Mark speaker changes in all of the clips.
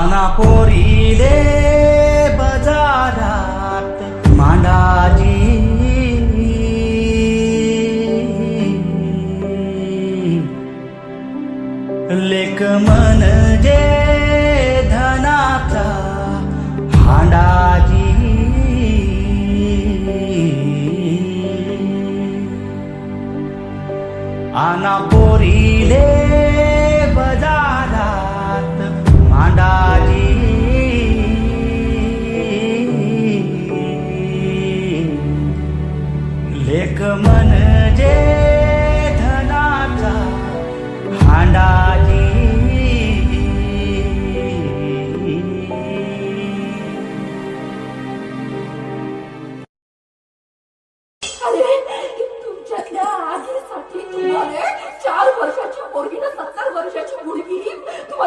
Speaker 1: आना पोरीले बजारात मांडाजी. लेक म्हणजे धनाचा हांडाजी. आना पोरीले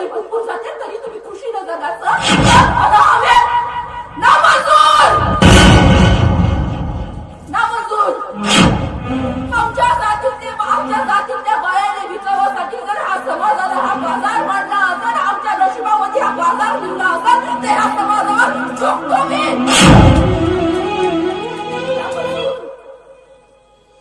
Speaker 2: तुम्हाला कुंकून जाते तरी तुम्ही खुशीनं जगाचं ना आम्ही नामंजूर नामंजूर आमच्या जातीतले आमच्या जातीतल्या बायाने विकावासाठी जर हा समाजाला हा बाजार मांडला असेल आमच्या नशिबामध्ये हा बाजार लिहिला असेल तर या समाजावर झोपतो मी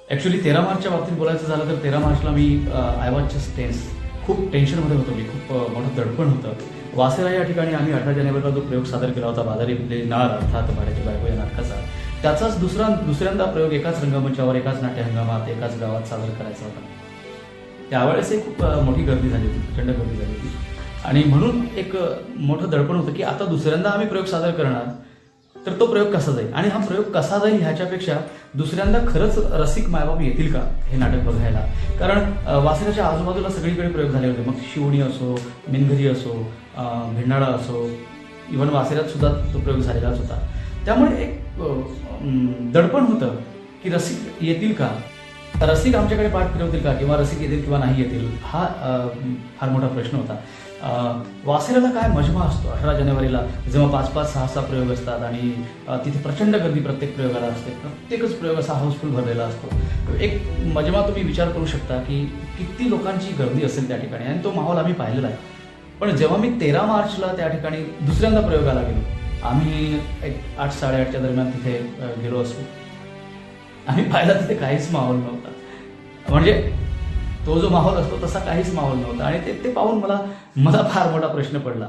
Speaker 3: ॲक्च्युली तेरा मार्चच्या बाबतीत बोलायचं झालं तर तेरा मार्चला मी आय वॉचच्या टेन्स खूप टेन्शनमध्ये होतो मी. खूप अ, मोठं दडपण होतं. वासेला या ठिकाणी आम्ही अठरा जानेवारीला जो प्रयोग सादर केला होता बाजारी नाळ नार अर्थात भाड्याची बायको या नाटकाचा त्याचाच दुसरा दुसऱ्यांदा प्रयोग एकाच रंगमंचावर एकाच नाट्य हंगामात एकाच गावात सादर करायचा होता. त्यावेळेसही खूप मोठी गर्दी झाली होती प्रचंड गर्दी झाली होती. आणि म्हणून एक मोठं दडपण होतं की आता दुसऱ्यांदा आम्ही प्रयोग सादर करणार. तर तो प्रयोग कसा जाईल? आणि हा प्रयोग कसा जाईल ह्याच्यापेक्षा दुसऱ्यांदा खरंच रसिक मायबाप येतील का हे नाटक बघायला? कारण वासऱ्याच्या आजूबाजूला सगळीकडे प्रयोग झाले होते. मग शिवणी असो मिनघरी असो भिंडाळा भेंडाळा असो इव्हन वासऱ्यात सुद्धा तो प्रयोग झालेलाच होता. त्यामुळे एक दडपण होतं की रसिक येतील का? रसिक आमच्याकडे पाठ फिरवतील का? किंवा रसिक येतील किंवा नाही येतील? हा फार मोठा प्रश्न होता. अ, काय मजमा असतो? अठरा जानेवारीला जेव्हा पाच पाच सहा सहा प्रयोग असतात आणि तिथे प्रचंड गर्दी प्रत्येक प्रयोगाला असते. प्रत्येकच प्रयोग असा हाऊसफुल भरलेला असतो. एक मजमा तुम्ही विचार करू शकता की किती लोकांची गर्दी असेल त्या ठिकाणी आणि तो माहोल आम्ही पाहिलेला आहे. पण जेव्हा मी तेरा मार्चला त्या ठिकाणी दुसऱ्यांदा प्रयोगाला गेलो आम्ही एक आठ साडेआठच्या दरम्यान तिथे गेलो असतो. आम्ही पाहिला तिथे काहीच माहोल नव्हता. म्हणजे तो जो माहोल असतो तसा काहीच माहोल नव्हता. आणि ते ते पाहून मला मला फार मोठा प्रश्न पडला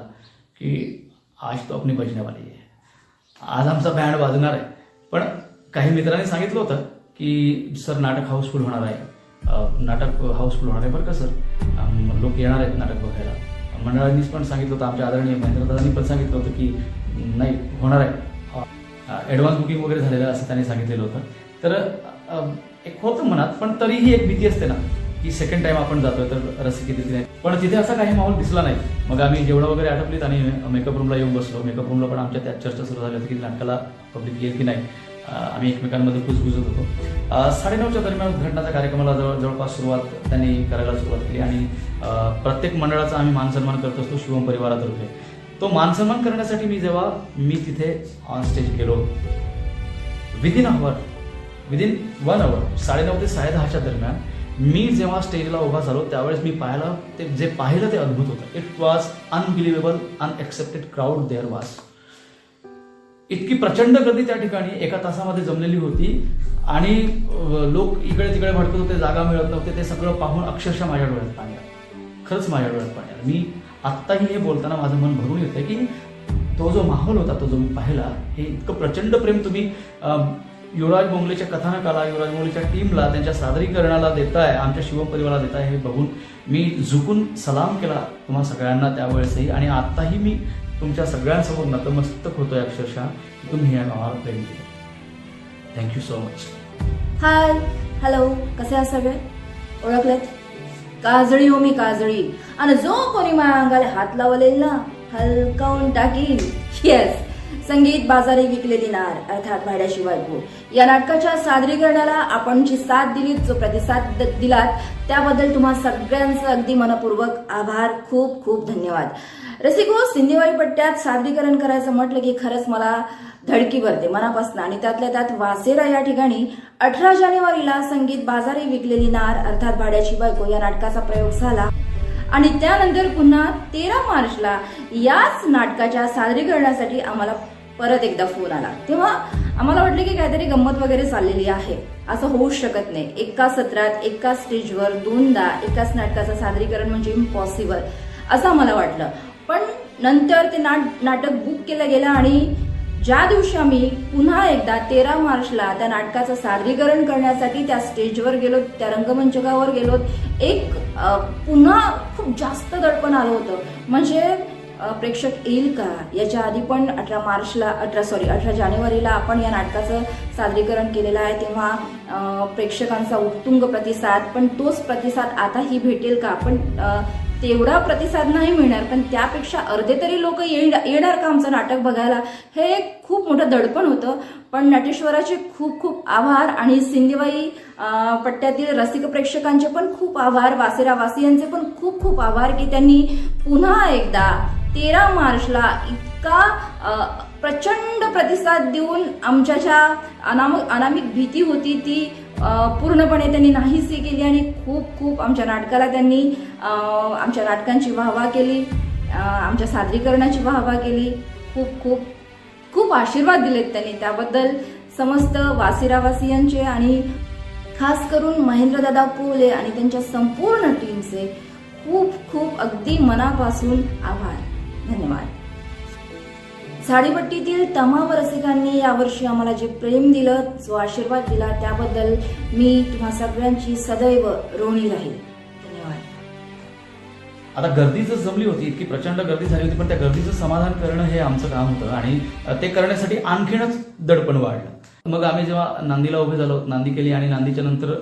Speaker 3: की आज तो अपनी बजण्यावाली आहे. आज आमचा बँड वाजणार आहे. पण काही मित्रांनी सांगितलं होतं की सर नाटक हाऊसफुल होणार आहे. नाटक हाऊसफुल होणार आहे बरं का सर? लोक येणार आहेत नाटक बघायला. मंडळांनीच पण सांगितलं होतं आमच्या आदरणीय महेंद्रदादांनी पण सांगितलं होतं की नाही होणार आहे. ॲडव्हान्स बुकिंग वगैरे झालेलं असं त्यांनी सांगितलेलं होतं. तर एक होतं मनात पण तरीही एक भीती असते ना. की सेकंड टाइम आपण जातोय तर रसिक दिसली नाही पण तिथे असा काही माहोल दिसला नाही. मग आम्ही जेवढं वगैरे आटपलीत आणि मेकअप रूमला येऊन बसलो. मेकअप रूमला पण आमच्या त्यात चर्चा सुरू झाली होती की नाटकाला पब्लिक येईल की नाही. आम्ही एकमेकांमध्ये कुजबुजत होतो. साडेनऊच्या दरम्यान उद्घाटनाच्या कार्यक्रमाला जवळ जवळपास सुरुवात त्यांनी करायला सुरुवात केली आणि प्रत्येक मंडळाचा आम्ही मानसन्मान करत असतो शिवम परिवारातर्फे. तो मानसन्मान करण्यासाठी मी जेव्हा मी तिथे ऑन स्टेज गेलो. Within hour within one hour साडेनऊ ते साडेदहाच्या दरम्यान मी जेव्हा स्टेजला उभा झालो त्यावेळेस मी पाहायला ते जे पाहिलं ते अद्भुत होतं. It was unbelievable unexpected crowd there was इतकी प्रचंड गर्दी त्या ठिकाणी एका तासामध्ये जमलेली होती. आणि लोक इकडे तिकडे भटकत होते जागा मिळत नव्हते ते सगळं पाहून अक्षरशः माझ्या डोळ्यात पाणी आलं. खरंच माझ्या डोळ्यात पाणी आलं. मी आत्ताही हे बोलताना माझं मन भरून येतं की तो जो माहोल होता तो जो मी पाहिला हे इतकं प्रचंड प्रेम तुम्ही युवराज बोंगलेच्या कथानकाला युवराज बोंगलेच्या टीमला त्यांच्या सादरीकरणाला देताय आमच्या शिवपरिवाराला देताय हे बघून मी झुकून सलाम केला तुम्हा सगळ्यांना त्यावेळेसही. आणि आत्ताही मी तुमच्या सगळ्यांसमोर नतमस्तक होतोय अक्षरशः. तुम्ही या नावाला प्रेम केलं. Thank you so much
Speaker 2: hi hello कसे आहात सगळे? ओळखलेत? काजळी हो मी काजळी. आणि जो कोणी माझ्या अंगाला हात लावलेल ना हलकावून टाकील येस संगीत बाजारी विकलेली नार अर्थात भाड्याशिवाय भो या नाटकाच्या सादरीकरणाला आपण जी साथ दिली जो प्रतिसाद दिलात त्याबद्दल तुम्हा सगळ्यांचं अगदी मनपूर्वक आभार खूप खूप धन्यवाद. रसिको सिंधीवाडी पट्ट्यात सादरीकरण करायचं म्हटलं की खरंच मला धडकी भरते मनापासून. आणि त्यातल्या त्यात वासेरा या ठिकाणी अठरा जानेवारीला संगीत बाजारी विकलेली नार अर्थात भाड्याची बायको या नाटकाचा प्रयोग झाला. आणि त्यानंतर पुन्हा तेरा मार्चला याच नाटकाच्या सादरीकरणासाठी आम्हाला परत एकदा फोन आला. तेव्हा आम्हाला वाटलं की काहीतरी गंमत वगैरे चाललेली आहे. असं होऊ शकत नाही. एका सत्रात एका स्टेजवर दोनदा एकाच नाटकाचं सादरीकरण म्हणजे इम्पॉसिबल असं आम्हाला वाटलं. पण नंतर ते नाट नाटक बुक केलं गेलं आणि ज्या दिवशी आम्ही पुन्हा एकदा तेरा मार्चला त्या नाटकाचं सादरीकरण करण्यासाठी त्या स्टेजवर गेलो त्या रंगमंचकावर गेलो एक पुन्हा खूप जास्त दडपण आलं होतं. म्हणजे प्रेक्षक येईल का? याच्या आधी पण अठरा मार्चला अठरा सॉरी अठरा जानेवारीला आपण या नाटकाचं सादरीकरण केलेलं आहे तेव्हा प्रेक्षकांचा उत्तुंग प्रतिसाद पण तोच प्रतिसाद आताही भेटेल का? पण तेवढा प्रतिसाद नाही मिळणार पण त्यापेक्षा अर्धे तरी लोक येणार का आमचं नाटक बघायला? हे एक खूप मोठं दडपण होतं. पण नटेश्वराचे खूप खूप आभार आणि सिंधीबाई पट्ट्यातील रसिक प्रेक्षकांचे पण खूप आभार वासिरावासियांचे पण खूप खूप आभार की त्यांनी पुन्हा एकदा तेरा मार्चला इतका प्रचंड प्रतिसाद देऊन आमच्या ज्या अनाम अनामिक भीती होती ती पूर्णपणे त्यांनी नाहीसी केली आणि खूप खूप आमच्या नाटकाला त्यांनी आमच्या नाटकांची वाहवा केली आमच्या सादरीकरणाची वाहवा केली. खूप खूप खूप आशीर्वाद दिलेत त्यांनी. त्याबद्दल समस्त वासिरावासियांचे आणि खास करून महेंद्रदादा कोले आणि त्यांच्या संपूर्ण टीमचे खूप खूप अगदी मनापासून आभार. धन्यवाद. झाडीपट्टीतील तमाम रसिकांनी यावर्षी आम्हाला जे प्रेम दिलं जो आशीर्वाद दिला त्याबद्दल मी तुम्हा सगळ्यांची सदैव ऋणी राहील. धन्यवाद.
Speaker 3: आता गर्दी जर जमली होती इतकी प्रचंड गर्दी झाली होती पण त्या गर्दीचं समाधान करणं हे आमचं काम होतं आणि ते करण्यासाठी आणखीनच दडपण वाढलं. मग आम्ही जेव्हा नांदीला उभे झालो नांदी केली आणि नांदीच्या नंतर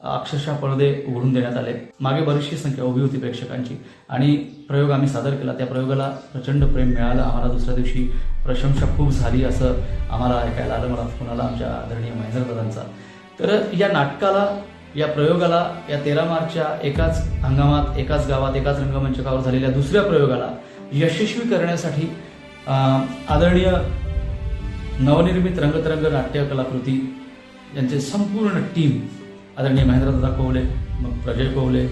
Speaker 3: अक्षरशः पडदे उघडून देण्यात आले. मागे बरीचशी संख्या उभी होती प्रेक्षकांची आणि प्रयोग आम्ही सादर केला. त्या प्रयोगाला प्रचंड प्रेम मिळालं. आम्हाला दुसऱ्या दिवशी प्रशंसा खूप झाली असं आम्हाला ऐकायला आलं. मला फोन आला आमच्या आदरणीय महेंद्रदादांचा तर या नाटकाला या प्रयोगाला या तेरा मार्चच्या एकाच हंगामात एकाच गावात एकाच रंगमंचकावर झालेल्या दुसऱ्या प्रयोगाला यशस्वी करण्यासाठी आदरणीय नवनिर्मित रंगतरंग नाट्य कलाकृती यांचे संपूर्ण टीम आदरणीय महेंद्रदादा कोवले मग प्रजय कोवले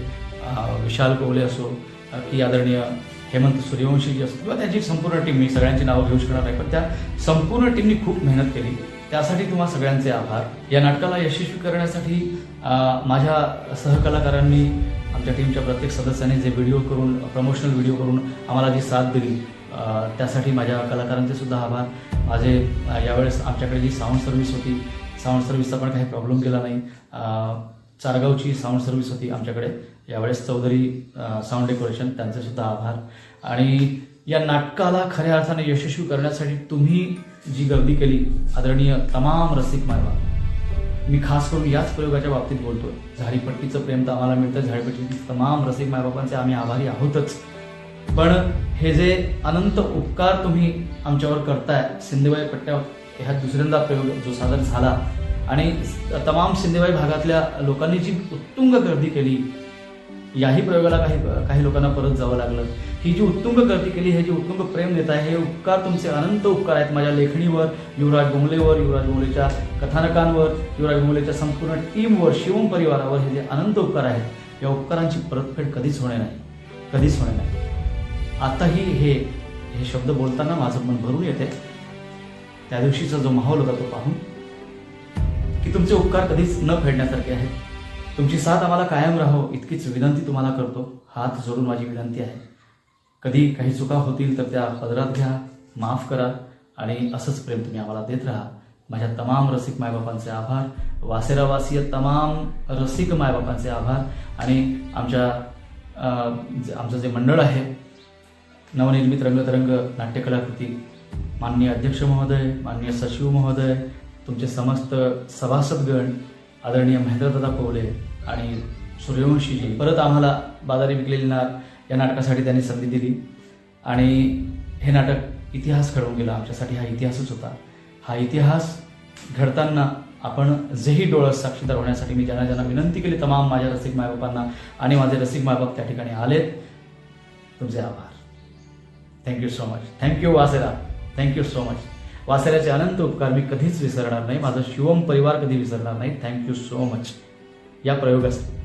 Speaker 3: विशाल कोवले असो की आदरणीय हेमंत सूर्यवंशीजी असो किंवा त्यांची संपूर्ण टीम मी सगळ्यांची नावं घेऊ शकणार नाही पण त्या संपूर्ण टीमनी खूप मेहनत केली. त्यासाठी तुम्हा सगळ्यांचे आभार. या नाटकाला यशस्वी करण्यासाठी माझ्या सहकलाकारांनी आमच्या टीमच्या प्रत्येक सदस्याने जे व्हिडिओ करून प्रमोशनल व्हिडिओ करून आम्हाला जी साथ दिली त्यासाठी माझ्या कलाकारांचे सुद्धा आभार. माझे यावेळेस आमच्याकडे जी साऊंड सर्व्हिस होती साऊंड सर्व्हिसचा पण काही प्रॉब्लेम केला नाही. चारगावची साऊंड सर्व्हिस होती आमच्याकडे. यावेळेस चौधरी साऊंड डेकोरेशन त्यांचे सुद्धा आभार. आणि या नाटकाला खऱ्या अर्थाने यशस्वी करण्यासाठी तुम्ही जी गर्दी केली आदरणीय तमाम रसिक मायवा मी खास करून याच प्रयोगाच्या बाबतीत बोलतोय. झाडीपट्टीचं प्रेम तर आम्हाला मिळतं झाडीपट्टीतील तमाम रसिक मायबापांचे आम्ही आभारी आहोतच. पण हे जे अनंत उपकार तुम्ही आमच्यावर करताय सिंधुबाई पट्ट्यावर ह्या दुसऱ्यांदा प्रयोग जो सादर झाला आणि तमाम सिंधुबाई भागातल्या लोकांनी जी उत्तुंग गर्दी केली याही प्रयोगाला काही काही लोकांना परत जावं लागलं. ही जी उत्तुंग गर्दी केली हे जे उत्तुंग प्रेम देत आहे हे उपकार तुमचे अनंत उपकार आहेत. माझ्या लेखणीवर युवराज बोंगलेवर युवराज बोंगलेच्या कथानकांवर युवराज बोंगलेच्या संपूर्ण टीमवर शिवम परिवारावर हे जे अनंत उपकार आहेत या उपकारांची परतफेड कधीच होणे नाही. कधीच होणे नाही. आताही हे हे शब्द बोलताना माझं मन भरून येते त्या दिवशीचा जो माहोल होता तो पाहून तुमचे उपकार कधीच न फेडण्यासारखे आहेत. तुमची साथ आम्हाला कायम राहो इतकीच विनंती तुम्हाला करतो. हात जोडून माझी विनंती आहे. कधी काही चुका होतील तर त्या पदरात घ्या माफ करा आणि असंच प्रेम तुम्ही आम्हाला देत राहा. माझ्या तमाम रसिक मायबापांचे आभार. वासेरावासीय तमाम रसिक मायबापांचे आभार. आणि आमच्या आमचं जे मंडळ आहे नवनिर्मित रंगतरंग नाट्यकलाकृती माननीय अध्यक्ष महोदय माननीय सचिव महोदय तुमचे समस्त सभासदगण आदरणीय महेंद्रदादा कोवले आणि सूर्यवंशीजी परत आम्हाला बाजारी विकलेली नार या नाटकासाठी त्यांनी संधी दिली. आणि हे नाटक इतिहास घडवून गेला. आमच्यासाठी हा इतिहासच होता. हा इतिहास घडताना आपण जेही डोळस साक्षीदार होण्यासाठी मी ज्यांना ज्यांना विनंती केली तमाम माझ्या रसिक मायबापांना आणि माझे रसिक मायबाप त्या ठिकाणी आलेत. तुमचे आभार. Thank you so much thank you Vasera thank you so much वासऱ्याचे अनंत उपकार मी कधीच विसरणार नाही. माझा शिवम परिवार कधी विसरणार नाही. थँक्यू सो मच या प्रयोगासाठी.